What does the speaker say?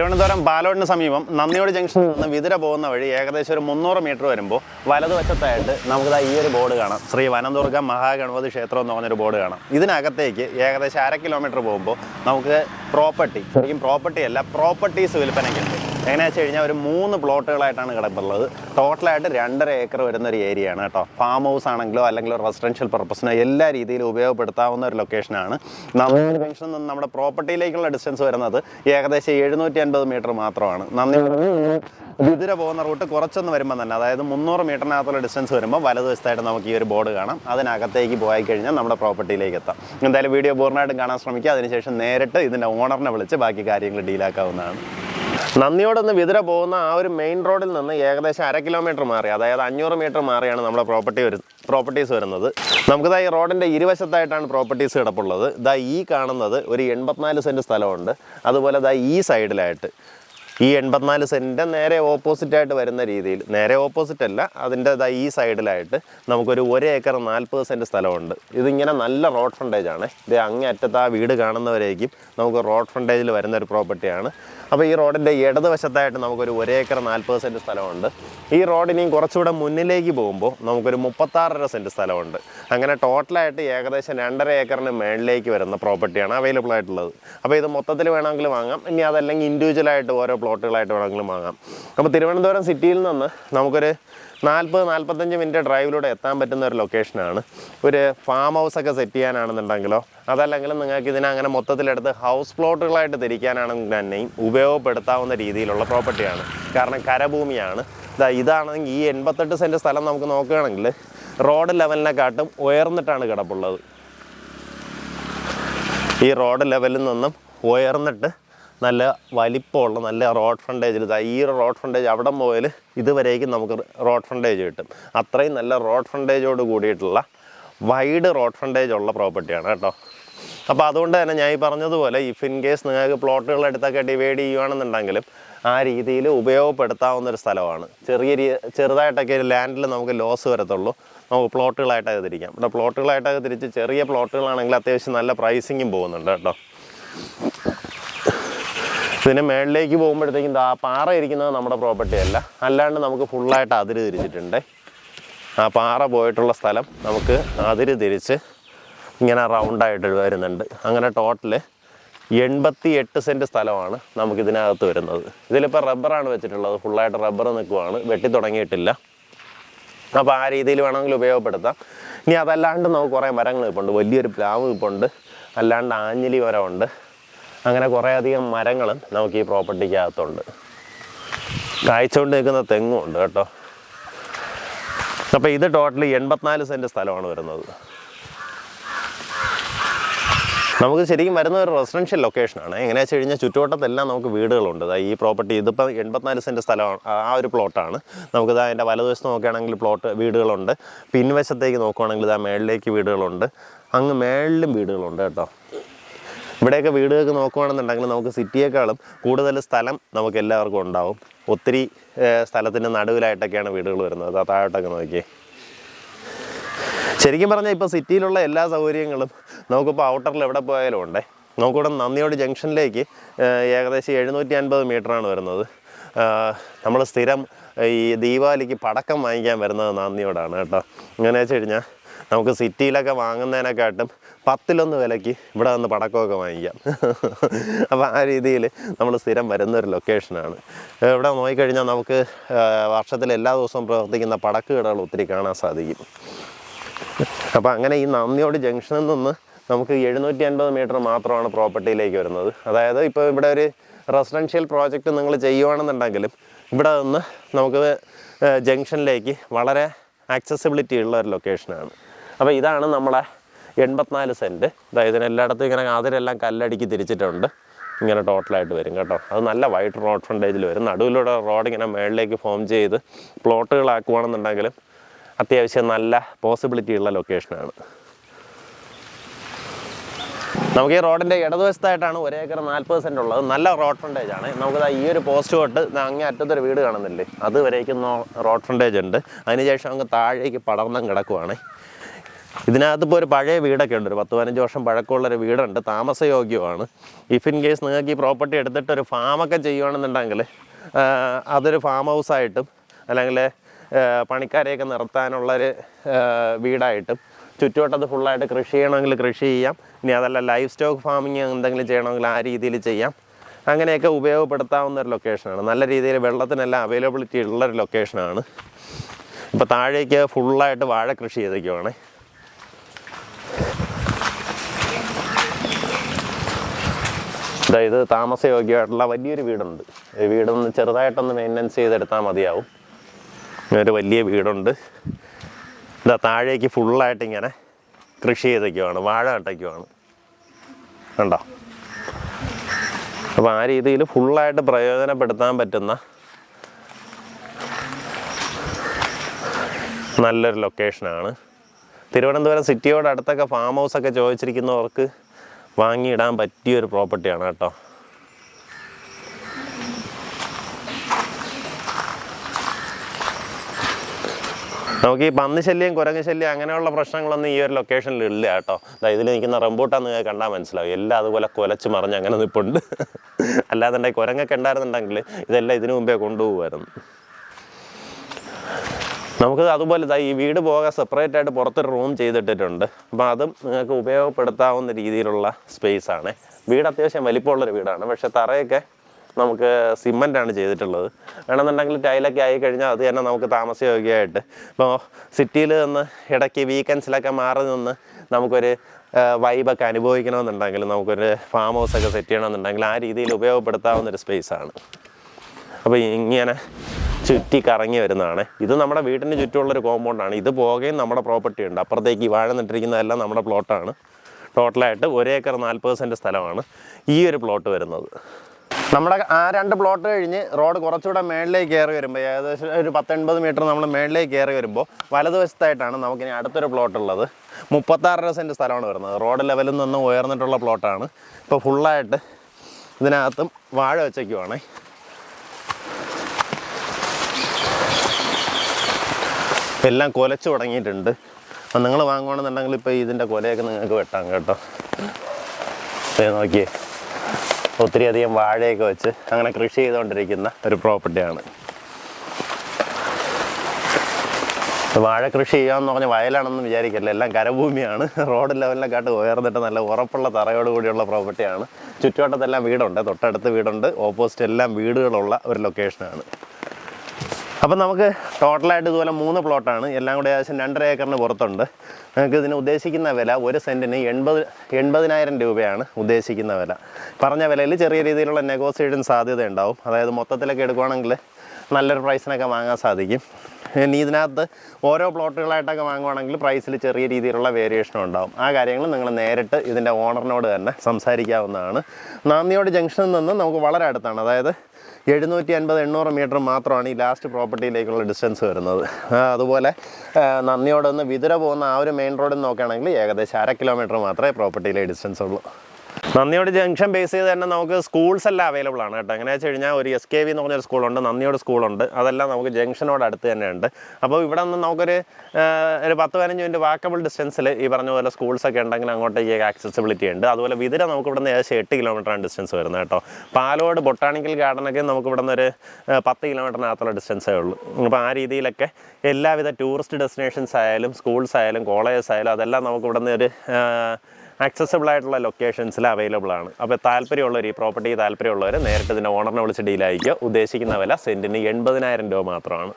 തിരുവനന്തപുരം ബാലോടിന് സമീപം നന്ദിയോട് ജംഗ്ഷനിൽ നിന്ന് വിതിര പോകുന്ന വഴി ഏകദേശം ഒരു മുന്നൂറ് മീറ്റർ വരുമ്പോൾ വലതുവശത്തായിട്ട് നമുക്കിതാ ഈ ഒരു ബോർഡ് കാണാം. ശ്രീ വനന്തുർഗ മഹാഗണപതി ക്ഷേത്രം എന്ന് പറഞ്ഞൊരു ബോർഡ് കാണാം. ഇതിനകത്തേക്ക് ഏകദേശം അര കിലോമീറ്റർ പോകുമ്പോൾ നമുക്ക് പ്രോപ്പർട്ടി ശരിക്കും പ്രോപ്പർട്ടി അല്ല പ്രോപ്പർട്ടീസ് വിൽപ്പനയ്ക്കുണ്ട്. എങ്ങനെയാണെന്ന് വെച്ച് കഴിഞ്ഞാൽ ഒരു മൂന്ന് പ്ലോട്ടുകളായിട്ടാണ് കിടപ്പുള്ളത്. ടോട്ടലായിട്ട് രണ്ടര ഏക്കർ വരുന്ന ഒരു ഏരിയ ആണ് കേട്ടോ. ഫാം ഹൗസ് ആണെങ്കിലോ അല്ലെങ്കിൽ റെസിഡൻഷ്യൽ പർപ്പസിനോ എല്ലാ രീതിയിലും ഉപയോഗപ്പെടുത്താവുന്ന ഒരു ലൊക്കേഷനാണ് നന്ദിയോട് ജംഗ്ഷനിൽ നിന്ന് നമ്മുടെ പ്രോപ്പർട്ടിയിലേക്കുള്ള ഡിസ്റ്റൻസ് വരുന്നത് ഏകദേശം എഴുന്നൂറ്റി അൻപത് മീറ്റർ മാത്രമാണ്. നന്ദി. വിതിര പോകുന്ന റൂട്ട് കുറച്ചൊന്ന് വരുമ്പോൾ തന്നെ അതായത് മുന്നൂറ് മീറ്ററിനകത്തുള്ള ഡിസ്റ്റൻസ് വരുമ്പോൾ വലതുവശത്തായിട്ട് നമുക്ക് ഈ ഒരു ബോർഡ് കാണാം. അതിനകത്തേക്ക് പോയി കഴിഞ്ഞാൽ നമ്മുടെ പ്രോപ്പർട്ടിയിലേക്ക് എത്താം. എന്തായാലും വീഡിയോ പൂർണമായിട്ടും കാണാൻ ശ്രമിക്കുക. അതിനുശേഷം നേരിട്ട് ഇതിന്റെ ഓണറിനെ വിളിച്ച് ബാക്കി കാര്യങ്ങൾ ഡീലാക്കാവുന്നതാണ് നന്ദിയോടൊന്ന് വിതിര പോകുന്ന ആ ഒരു മെയിൻ റോഡിൽ നിന്ന് ഏകദേശം അര കിലോമീറ്റർ മാറി അതായത് അഞ്ഞൂറ് മീറ്റർ മാറിയാണ് നമ്മുടെ പ്രോപ്പർട്ടി വരുന്നത് പ്രോപ്പർട്ടീസ് വരുന്നത്. നമുക്കിതാ ഈ റോഡിന്റെ ഇരുവശത്തായിട്ടാണ് പ്രോപ്പർട്ടീസ് കിടപ്പുള്ളത്. ഇതാ ഈ കാണുന്നത് ഒരു എൺപത്തിനാല് സെന്റ് സ്ഥലമുണ്ട്. അതുപോലെ ഇതാ ഈ സൈഡിലായിട്ട് ഈ എൺപത്തിനാല് സെന്റിന്റെ നേരെ ഓപ്പോസിറ്റ് ആയിട്ട് വരുന്ന രീതിയിൽ നേരെ ഓപ്പോസിറ്റ് അല്ല അതിന്റെ ഈ സൈഡിലായിട്ട് നമുക്കൊരു ഒരു ഏക്കർ നാൽപ്പത് സെന്റ് സ്ഥലമുണ്ട്. ഇതിങ്ങനെ നല്ല റോഡ് ഫ്രണ്ടേജ് ആണ്. ഇത് അങ്ങേ അറ്റത്ത് ആ വീട് കാണുന്നവരേക്കും നമുക്ക് റോഡ് ഫ്രണ്ടേജിൽ വരുന്ന ഒരു പ്രോപ്പർട്ടിയാണ് അപ്പോൾ ഈ റോഡിന്റെ ഇടതുവശത്തായിട്ട് നമുക്കൊരു ഒരു ഏക്കർ നാൽപ്പത് സെന്റ് സ്ഥലമുണ്ട്. ഈ റോഡിനെയും കുറച്ചുകൂടെ മുന്നിലേക്ക് പോകുമ്പോൾ നമുക്കൊരു മുപ്പത്താറര സെന്റ് സ്ഥലമുണ്ട്. അങ്ങനെ ടോട്ടലായിട്ട് ഏകദേശം രണ്ടര ഏക്കറിന് മേളിലേക്ക് വരുന്ന പ്രോപ്പർട്ടിയാണ് അവൈലബിൾ ആയിട്ടുള്ളത്. അപ്പോൾ ഇത് മൊത്തത്തിൽ വേണമെങ്കിൽ വാങ്ങാം. ഇനി അതല്ലെങ്കിൽ ഇൻഡിവിജ്വലായിട്ട് ഓരോ പ്ലോട്ടുകളായിട്ട് വേണമെങ്കിലും വാങ്ങാം. അപ്പോൾ തിരുവനന്തപുരം സിറ്റിയിൽ നിന്ന് നമുക്കൊരു നാൽപ്പത് നാൽപ്പത്തഞ്ച് മിനിറ്റ് ഡ്രൈവിലൂടെ എത്താൻ പറ്റുന്ന ഒരു ലൊക്കേഷനാണ്. ഒരു ഫാം ഹൗസ് ഒക്കെ സെറ്റ് ചെയ്യാനാണെന്നുണ്ടെങ്കിലോ അതല്ലെങ്കിൽ നിങ്ങൾക്ക് ഇതിനെ അങ്ങനെ മൊത്തത്തിലെടുത്ത് ഹൗസ് പ്ലോട്ടുകളായിട്ട് തിരിക്കാനാണെങ്കിൽ തന്നെയും ഉപയോഗപ്പെടുത്താവുന്ന രീതിയിലുള്ള പ്രോപ്പർട്ടിയാണ്. കാരണം കരഭൂമിയാണ്. ഇതാ ഇതാണെങ്കിൽ ഈ എൺപത്തെട്ട് സെന്റ് സ്ഥലം നമുക്ക് നോക്കുകയാണെങ്കിൽ റോഡ് ലെവലിനെക്കാട്ടും ഉയർന്നിട്ടാണ് കിടപ്പുള്ളത്. ഈ റോഡ് ലെവലിൽ നിന്നും ഉയർന്നിട്ട് നല്ല വലിപ്പമുള്ള നല്ല റോഡ് ഫ്രണ്ടേജിൽ ഈ ഒരു റോഡ് ഫ്രണ്ടേജ് അവിടെ പോയാൽ ഇതുവരേക്കും നമുക്ക് റോഡ് ഫ്രണ്ടേജ് കിട്ടും. അത്രയും നല്ല റോഡ് ഫ്രണ്ടേജോട് കൂടിയിട്ടുള്ള വൈഡ് റോഡ് ഫ്രണ്ടേജ് ഉള്ള പ്രോപ്പർട്ടിയാണ് കേട്ടോ. അപ്പോൾ അതുകൊണ്ട് തന്നെ ഞാൻ ഈ പറഞ്ഞതുപോലെ ഇഫ് ഇൻ കേസ് നിങ്ങൾക്ക് പ്ലോട്ടുകൾ എടുത്തൊക്കെ ഡിവൈഡ് ചെയ്യുകയാണെന്നുണ്ടെങ്കിലും ആ രീതിയിൽ ഉപയോഗപ്പെടുത്താവുന്ന ഒരു സ്ഥലമാണ്. ചെറിയ ചെറുതായിട്ടൊക്കെ ലാൻഡിൽ നമുക്ക് ലോസ് വരത്തുള്ളൂ. നമുക്ക് പ്ലോട്ടുകളായിട്ടൊക്കെ തിരിക്കാം. ഇവിടെ പ്ലോട്ടുകളായിട്ടൊക്കെ തിരിച്ച് ചെറിയ പ്ലോട്ടുകളാണെങ്കിൽ അത്യാവശ്യം നല്ല പ്രൈസിങ്ങും പോകുന്നുണ്ട് കേട്ടോ. പിന്നെ മേളിലേക്ക് പോകുമ്പോഴത്തേക്കും ആ പാറ ഇരിക്കുന്നത് നമ്മുടെ പ്രോപ്പർട്ടി അല്ല. അല്ലാണ്ട് നമുക്ക് ഫുള്ളായിട്ട് അതിര് തിരിച്ചിട്ടുണ്ട്. ആ പാറ പോയിട്ടുള്ള സ്ഥലം നമുക്ക് അതിര് തിരിച്ച് ഇങ്ങനെ റൗണ്ടായിട്ട് വരുന്നുണ്ട്. അങ്ങനെ ടോട്ടൽ എൺപത്തി എട്ട് സെന്റ് സ്ഥലമാണ് നമുക്കിതിനകത്ത് വരുന്നത്. ഇതിലിപ്പോൾ റബ്ബറാണ് വെച്ചിട്ടുള്ളത്. ഫുള്ളായിട്ട് റബ്ബർ നിൽക്കുവാണ്. വെട്ടി തുടങ്ങിയിട്ടില്ല. അപ്പോൾ ആ രീതിയിൽ വേണമെങ്കിൽ ഉപയോഗപ്പെടുത്താം. ഇനി അതല്ലാണ്ട് നമുക്ക് കുറേ മരങ്ങൾ ഇപ്പുണ്ട് വലിയൊരു പ്ലാവ് ഇപ്പുണ്ട് അല്ലാണ്ട് ആഞ്ഞിലി മരമുണ്ട്. അങ്ങനെ കുറേ അധികം മരങ്ങളും നമുക്ക് ഈ പ്രോപ്പർട്ടിക്കകത്തുണ്ട്. കായ്ച്ചുകൊണ്ട് നിൽക്കുന്ന തെങ്ങും ഉണ്ട് കേട്ടോ. അപ്പോൾ ഇത് ടോട്ടലി എൺപത്തിനാല് സെന്റ് സ്ഥലമാണ് വരുന്നത്. നമുക്ക് ശരിക്കും വരുന്ന ഒരു റെസിഡൻഷ്യൽ ലൊക്കേഷനാണ്. എങ്ങനെയാ വെച്ച് കഴിഞ്ഞാൽ ചുറ്റുവട്ടത്തെല്ലാം നമുക്ക് വീടുകളുണ്ട്. ഈ പ്രോപ്പർട്ടി ഇതിപ്പോൾ എൺപത്തിനാല് സെന്റ് സ്ഥലമാണ് ആ ഒരു പ്ലോട്ടാണ്. നമുക്കിത് അതിന്റെ വലതുവശത്ത് നോക്കുകയാണെങ്കിൽ പ്ലോട്ട് വീടുകളുണ്ട്. പിൻവശത്തേക്ക് നോക്കുകയാണെങ്കിൽ ഇതാ മേളിലേക്ക് വീടുകളുണ്ട്. അങ്ങ് മേളിലും വീടുകളുണ്ട് കേട്ടോ. ഇവിടെയൊക്കെ വീടുകൾക്ക് നോക്കുകയാണെന്നുണ്ടെങ്കിൽ നമുക്ക് സിറ്റിയേക്കാളും കൂടുതൽ സ്ഥലം നമുക്ക് എല്ലാവർക്കും ഉണ്ടാവും. ഒത്തിരി സ്ഥലത്തിന്റെ നടുവിലായിട്ടൊക്കെയാണ് വീടുകൾ വരുന്നത്. താഴോട്ടൊക്കെ നോക്കിയേ. ശരിക്കും പറഞ്ഞാൽ ഇപ്പോൾ സിറ്റിയിലുള്ള എല്ലാ സൗകര്യങ്ങളും നമുക്കിപ്പോൾ ഔട്ടറിൽ എവിടെ പോയാലും ഉണ്ടേ. നമുക്കിവിടെ നന്ദിയോട് ജംഗ്ഷനിലേക്ക് ഏകദേശം എഴുന്നൂറ്റി അൻപത് മീറ്ററാണ് വരുന്നത്. നമ്മൾ സ്ഥിരം ഈ ദീപാവലിക്ക് പടക്കം വാങ്ങിക്കാൻ വരുന്നത് നന്ദിയോടാണ് കേട്ടോ. എങ്ങനെയാണെന്ന് വെച്ച് കഴിഞ്ഞാൽ നമുക്ക് സിറ്റിയിലൊക്കെ വാങ്ങുന്നതിനെക്കാട്ടും പത്തിലൊന്ന് വിലയ്ക്ക് ഇവിടെ വന്ന് പടക്കമൊക്കെ വാങ്ങിക്കാം. അപ്പോൾ ആ രീതിയിൽ നമ്മൾ സ്ഥിരം വരുന്ന ഒരു ലൊക്കേഷനാണ് ഇവിടെ നോക്കിക്കഴിഞ്ഞാൽ നമുക്ക് വർഷത്തിൽ എല്ലാ ദിവസവും പ്രവർത്തിക്കുന്ന പടക്ക് കടകൾ ഒത്തിരി കാണാൻ സാധിക്കും. അപ്പോൾ അങ്ങനെ ഈ നന്ദിയോട് ജംഗ്ഷനിൽ നിന്ന് നമുക്ക് എഴുന്നൂറ്റി അൻപത് മീറ്റർ മാത്രമാണ് പ്രോപ്പർട്ടിയിലേക്ക് വരുന്നത്. അതായത് ഇപ്പോൾ ഇവിടെ ഒരു റെസിഡൻഷ്യൽ പ്രോജക്റ്റ് നിങ്ങൾ ചെയ്യുവാണെന്നുണ്ടെങ്കിലും ഇവിടെ നിന്ന് നമുക്ക് ജംഗ്ഷനിലേക്ക് വളരെ ആക്സസിബിലിറ്റി ഉള്ള ഒരു ലൊക്കേഷനാണ് അപ്പോൾ ഇതാണ് നമ്മളെ എൺപത്തിനാല് സെന്റ് അതായത് ഇതിനെല്ലായിടത്തും ഇങ്ങനെ അതിലെല്ലാം കല്ലടിക്ക് തിരിച്ചിട്ടുണ്ട്. ഇങ്ങനെ ടോട്ടലായിട്ട് വരും കേട്ടോ. അത് നല്ല വൈഡ് റോഡ് ഫ്രണ്ടേജിൽ വരും. നടുവിലൂടെ റോഡ് ഇങ്ങനെ മേളിലേക്ക് ഫോം ചെയ്ത് പ്ലോട്ടുകളാക്കുവാണെന്നുണ്ടെങ്കിലും അത്യാവശ്യം നല്ല പോസിബിലിറ്റി ഉള്ള ലൊക്കേഷനാണ് നമുക്ക് ഈ റോഡിന്റെ ഇടതുവശത്തായിട്ടാണ് ഒരു ഏക്കർ നാൽപ്പത് സെന്റ് ഉള്ളത്. നല്ല റോഡ് ഫ്രണ്ടേജ് ആണ്. നമുക്ക് ഈ ഒരു പോസ്റ്റ് തൊട്ട് അങ്ങേ അറ്റത്തൊരു വീട് കാണുന്നില്ലേ? അതുവരേക്കും റോഡ് ഫ്രണ്ടേജ് ഉണ്ട്. അതിനുശേഷം അങ്ങ് താഴേക്ക് പടർന്നം കിടക്കുവാണ്. ഇതിനകത്ത് ഇപ്പോൾ ഒരു പഴയ വീടൊക്കെ ഉണ്ട്. ഒരു പത്ത് പതിനഞ്ച് വർഷം പഴക്കമുള്ളൊരു വീടുണ്ട്. താമസയോഗ്യമാണ്. ഇഫ് ഇൻ കേസ് നിങ്ങൾക്ക് ഈ പ്രോപ്പർട്ടി എടുത്തിട്ട് ഒരു ഫാമൊക്കെ ചെയ്യുകയാണെന്നുണ്ടെങ്കിൽ അതൊരു ഫാം ഹൗസായിട്ടും അല്ലെങ്കിൽ പണിക്കാരെയൊക്കെ നിർത്താനുള്ളൊരു വീടായിട്ടും ചുറ്റുവട്ടത്ത് ഫുള്ളായിട്ട് കൃഷി ചെയ്യണമെങ്കിൽ കൃഷി ചെയ്യാം. ഇനി അതല്ല ലൈഫ് സ്റ്റോക്ക് ഫാമിങ് എന്തെങ്കിലും ചെയ്യണമെങ്കിൽ ആ രീതിയിൽ ചെയ്യാം. അങ്ങനെയൊക്കെ ഉപയോഗപ്പെടുത്താവുന്ന ഒരു ലൊക്കേഷനാണ് നല്ല രീതിയിൽ വെള്ളത്തിനെല്ലാം അവൈലബിലിറ്റി ഉള്ളൊരു ലൊക്കേഷനാണ് ഇപ്പോൾ താഴേക്ക് ഫുള്ളായിട്ട് വാഴ കൃഷി ചെയ്തേക്കുവാണേ ഇത് താമസയോഗ്യമായിട്ടുള്ള വലിയൊരു വീടുണ്ട്. വീടൊന്ന് ചെറുതായിട്ടൊന്ന് മെയിന്റനൻസ് ചെയ്തെടുത്താൽ മതിയാവും. ഒരു വലിയ വീടുണ്ട്. ഇതാ താഴേക്ക് ഫുള്ളായിട്ട് ഇങ്ങനെ കൃഷി ചെയ്തൊക്കെയാണ് വാഴ നട്ടൊക്കെയാണ് കണ്ടോ? അപ്പോൾ ആ രീതിയിൽ ഫുള്ളായിട്ട് പ്രയോജനപ്പെടുത്താൻ പറ്റുന്ന നല്ലൊരു ലൊക്കേഷനാണ് തിരുവനന്തപുരം സിറ്റിയോട് അടുത്തൊക്കെ ഫാം ഹൗസൊക്കെ ചോദിച്ചിരിക്കുന്നവർക്ക് വാങ്ങിയിടാൻ പറ്റിയൊരു പ്രോപ്പർട്ടിയാണ് കേട്ടോ. നമുക്ക് ഈ പന്നി ശല്യം കുരങ്ങ് ശല്യം അങ്ങനെയുള്ള പ്രശ്നങ്ങളൊന്നും ഈ ഒരു ലൊക്കേഷനിൽ ഇല്ല കേട്ടോ. അതായത് ഇതിൽ നിൽക്കുന്ന റംബൂട്ടാൻ നിങ്ങൾക്ക് കണ്ടാൽ മനസ്സിലാവും. എല്ലാം അതുപോലെ കുലച്ച് മറിഞ്ഞ് അങ്ങനെ നിൽപ്പുണ്ട് അല്ലാതെ കുരങ്ങൊക്കെ ഉണ്ടായിരുന്നുണ്ടെങ്കിൽ ഇതെല്ലാം ഇതിനു മുമ്പേ കൊണ്ടുപോകുമായിരുന്നു. നമുക്ക് അതുപോലെ ദാ ഈ വീട് പോകാൻ സെപ്പറേറ്റ് ആയിട്ട് പുറത്തൊരു റൂം ചെയ്തിട്ടിട്ടുണ്ട്. അപ്പോൾ അതും നിങ്ങൾക്ക് ഉപയോഗപ്പെടുത്താവുന്ന രീതിയിലുള്ള സ്പേസ് ആണ്. വീട് അത്യാവശ്യം വലിപ്പമുള്ളൊരു വീടാണ്. പക്ഷെ തറയൊക്കെ നമുക്ക് സിമന്റ് ആണ് ചെയ്തിട്ടുള്ളത്. വേണമെന്നുണ്ടെങ്കിൽ ടൈലൊക്കെ ആയി കഴിഞ്ഞാൽ അത് തന്നെ നമുക്ക് താമസയോഗ്യമായിട്ട്. ഇപ്പോൾ സിറ്റിയിൽ നിന്ന് ഇടയ്ക്ക് വീക്കെൻഡ്സിലൊക്കെ മാറി നിന്ന് നമുക്കൊരു വൈബൊക്കെ അനുഭവിക്കണമെന്നുണ്ടെങ്കിൽ നമുക്കൊരു ഫാം ഹൗസൊക്കെ സെറ്റ് ചെയ്യണമെന്നുണ്ടെങ്കിൽ ആ രീതിയിൽ ഉപയോഗപ്പെടുത്താവുന്ന ഒരു ആണ്. അപ്പോൾ ഇങ്ങനെ ചുറ്റി കറങ്ങി വരുന്നതാണ് ഇത് നമ്മുടെ വീടിന് ചുറ്റുമുള്ളൊരു കോമ്പൗണ്ടാണ്. ഇത് പോകുകയും നമ്മുടെ പ്രോപ്പർട്ടി ഉണ്ട്. അപ്പുറത്തേക്ക് വാഴ നട്ടിരിക്കുന്നതെല്ലാം നമ്മുടെ പ്ലോട്ടാണ്. ടോട്ടലായിട്ട് ഒരേക്കർ നാൽപ്പത് സെന്റ് സ്ഥലമാണ് ഈ ഒരു പ്ലോട്ട് വരുന്നത്. നമ്മുടെ ആ രണ്ട് പ്ലോട്ട് കഴിഞ്ഞ് റോഡ് കുറച്ചുകൂടെ മേളിലേക്ക് കയറി വരുമ്പോൾ ഏകദേശം ഒരു പത്തൊൻപത് മീറ്റർ നമ്മൾ മേളിലേക്ക് കയറി വരുമ്പോൾ വലതുവശത്തായിട്ടാണ് നമുക്കിനി അടുത്തൊരു പ്ലോട്ട് ഉള്ളത് മുപ്പത്താറര സെന്റ് സ്ഥലമാണ് വരുന്നത്. റോഡ് ലെവലിൽ നിന്ന് ഉയർന്നിട്ടുള്ള പ്ലോട്ടാണ്. ഇപ്പോൾ ഫുള്ളായിട്ട് ഇതിനകത്തും വാഴ വെച്ചേക്കുവാണേ. എല്ലാം കൊലച്ചു തുടങ്ങിയിട്ടുണ്ട്. അപ്പം നിങ്ങൾ വാങ്ങുകയാണെന്നുണ്ടെങ്കിൽ ഇപ്പോൾ ഇതിന്റെ കൊലയൊക്കെ നിങ്ങൾക്ക് വെട്ടാം കേട്ടോ. നോക്കിയേ. ഒത്തിരി അധികം വാഴയൊക്കെ വെച്ച് അങ്ങനെ കൃഷി ചെയ്തുകൊണ്ടിരിക്കുന്ന ഒരു പ്രോപ്പർട്ടിയാണ് വാഴ കൃഷി ചെയ്യാമെന്ന് പറഞ്ഞ വയലാണെന്ന് വിചാരിക്കല്ല? എല്ലാം കരഭൂമിയാണ്. റോഡ് ലെവലിനെക്കാട്ട് ഉയർന്നിട്ട് നല്ല ഉറപ്പുള്ള തറയോട് കൂടിയുള്ള പ്രോപ്പർട്ടിയാണ് ചുറ്റുവട്ടത്തെല്ലാം വീടുണ്ട്. തൊട്ടടുത്ത് വീടുണ്ട്. ഓപ്പോസിറ്റ് എല്ലാം വീടുകളുള്ള ഒരു ലൊക്കേഷനാണ് അപ്പം നമുക്ക് ടോട്ടലായിട്ട് ഇതുപോലെ മൂന്ന് പ്ലോട്ടാണ് എല്ലാം കൂടെ ഏകദേശം രണ്ടര ഏക്കറിന് പുറത്തുണ്ട്. നിങ്ങൾക്ക് ഇതിന് ഉദ്ദേശിക്കുന്ന വില ഒരു സെന്റിന് എൺപത് എൺപതിനായിരം രൂപയാണ് ഉദ്ദേശിക്കുന്ന വില. പറഞ്ഞ വിലയിൽ ചെറിയ രീതിയിലുള്ള നെഗോസിയേഷൻ സാധ്യത ഉണ്ടാവും അതായത് മൊത്തത്തിലൊക്കെ എടുക്കുവാണെങ്കിൽ നല്ലൊരു പ്രൈസിനൊക്കെ വാങ്ങാൻ സാധിക്കും. ഇനി ഇതിനകത്ത് ഓരോ പ്ലോട്ടുകളായിട്ടൊക്കെ വാങ്ങുവാണെങ്കിൽ പ്രൈസിൽ ചെറിയ രീതിയിലുള്ള വേരിയേഷനും ഉണ്ടാവും. ആ കാര്യങ്ങൾ നിങ്ങൾ നേരിട്ട് ഇതിന്റെ ഓണറിനോട് തന്നെ സംസാരിക്കാവുന്നതാണ്. നാന്ദിയോട് ജംഗ്ഷനിൽ നിന്ന് നമുക്ക് വളരെ അടുത്താണ്. അതായത് എഴുന്നൂറ്റി അൻപത് എണ്ണൂറ് മീറ്റർ മാത്രമാണ് ഈ ലാസ്റ്റ് പ്രോപ്പർട്ടിയിലേക്കുള്ള ഡിസ്റ്റൻസ് വരുന്നത്. അതുപോലെ നന്ദിയോടൊന്ന് വിതുര പോകുന്ന ആ ഒരു മെയിൻ റോഡിൽ നോക്കുകയാണെങ്കിൽ ഏകദേശം അര കിലോമീറ്റർ മാത്രമേ പ്രോപ്പർട്ടിയിലെ ഡിസ്റ്റൻസ് ഉള്ളൂ. നന്ദിയോട് ജംഗ്ഷൻ ബേസ് ചെയ്ത് തന്നെ നമുക്ക് സ്കൂൾസ് എല്ലാം അവൈലബിൾ ആണ് കേട്ടോ. എങ്ങനെയാ വെച്ച് കഴിഞ്ഞാൽ ഒരു എസ് കെ വി എന്ന് പറഞ്ഞൊരു സ്കൂളുണ്ട് നന്ദിയോട് സ്കൂളുണ്ട്. അതെല്ലാം നമുക്ക് ജംഗ്ഷനോട് അടുത്ത് തന്നെയുണ്ട്. അപ്പോൾ ഇവിടെ നിന്ന് നമുക്കൊരു ഒരു പത്ത് പതിനഞ്ച് മിനിറ്റ് വാക്കബിൾ ഡിസ്റ്റൻസിൽ ഈ പറഞ്ഞ പോലെ സ്കൂൾസ് ഒക്കെ ഉണ്ടെങ്കിൽ അങ്ങോട്ടേക്ക് ആക്സസിബിലിറ്റി ഉണ്ട്. അതുപോലെ വിതിര നമുക്ക് ഇവിടെ നിന്ന് ഏകദേശം എട്ട് കിലോമീറ്ററാണ് ഡിസ്റ്റൻസ് വരുന്നത് കേട്ടോ. പാലോട് ബൊട്ടാണിക്കൽ ഗാർഡനൊക്കെ നമുക്ക് ഇവിടെ നിന്ന് ഒരു പത്ത് കിലോമീറ്ററിനകത്തുള്ള ഡിസ്റ്റൻസേ ഉള്ളൂ. അപ്പോൾ ആ രീതിയിലൊക്കെ എല്ലാവിധ ടൂറിസ്റ്റ് ഡെസ്റ്റിനേഷൻസ് ആയാലും സ്കൂൾസ് ആയാലും കോളേജസ് ആയാലും അതെല്ലാം നമുക്ക് ഇവിടെ നിന്ന് ഒരു ആക്സസബിൾ ആയിട്ടുള്ള ലൊക്കേഷൻസിൽ അവൈലബിൾ ആണ്. അപ്പോൾ താല്പര്യമുള്ളവർ ഈ പ്രോപ്പർട്ടി താല്പര്യമുള്ളവർ നേരിട്ട് ഇതിന്റെ ഓണറിനെ വിളിച്ച് ഡീലായിരിക്കുക ഉദ്ദേശിക്കുന്ന വില സെന്റിന് എൺപതിനായിരം രൂപ മാത്രമാണ്.